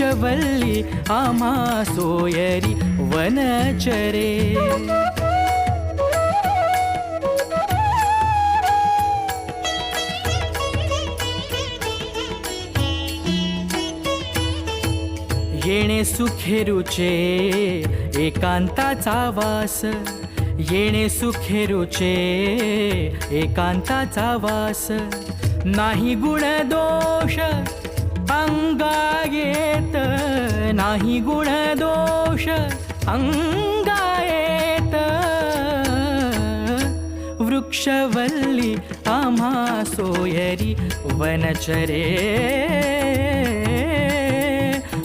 वृक्षवल्ली आम्हा सोयरी वनचरे. येणे सुखेरुचे एकांताचा वास. येणे सुखेरुचे एकांताचा वास. नाही गुण दोष अंगा येत नाही गुण दोष अंगा येत वृक्षवल्ली आम्हा सोयरी वनचरे.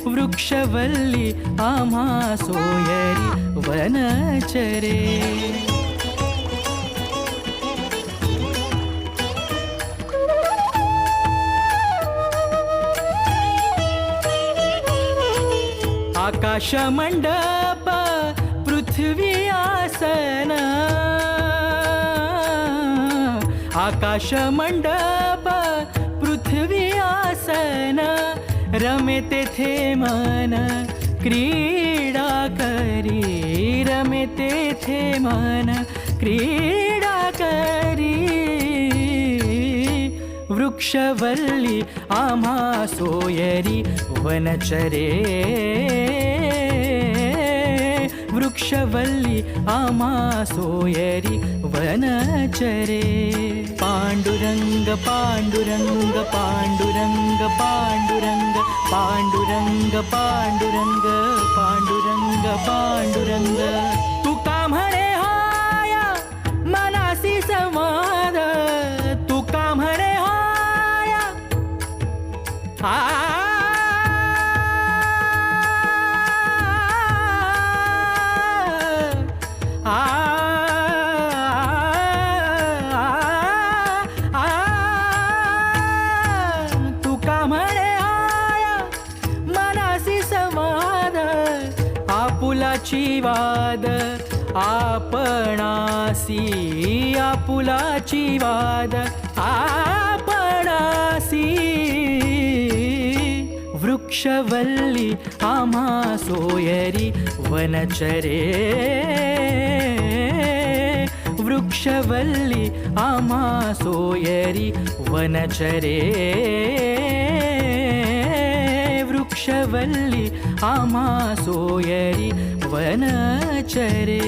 वृक्षवल्ली आम्हा सोयरी वनचरे. आकाशमंडप पृथ्वी आसन। आकाशमंडप पृथ्वी आसन। रमे तेथे मन क्रीडा करी। रमे तेथे मन क्रीडा करी। वृक्षवल्ली आमा सोयरी वनचरे। वृक्षवल्ली आम्हा सोयरी वनचरे। पांडुरंग पांडुरंग पांडुरंग पांडुरंग पांडुरंग पांडुरंग पांडुरंग पांडुरंग। तुका म्हणे हाया मनासी समाध तुका म्हणे हाया? आपुलाची वाद आपणासी आपुलाची वाद आपणासी. वृक्षवल्ली आम्हा सोयरी वनचरे. वृक्षवल्ली आम्हा सोयरी वनचरे. शवल्लि आमासोयरि वनचरे।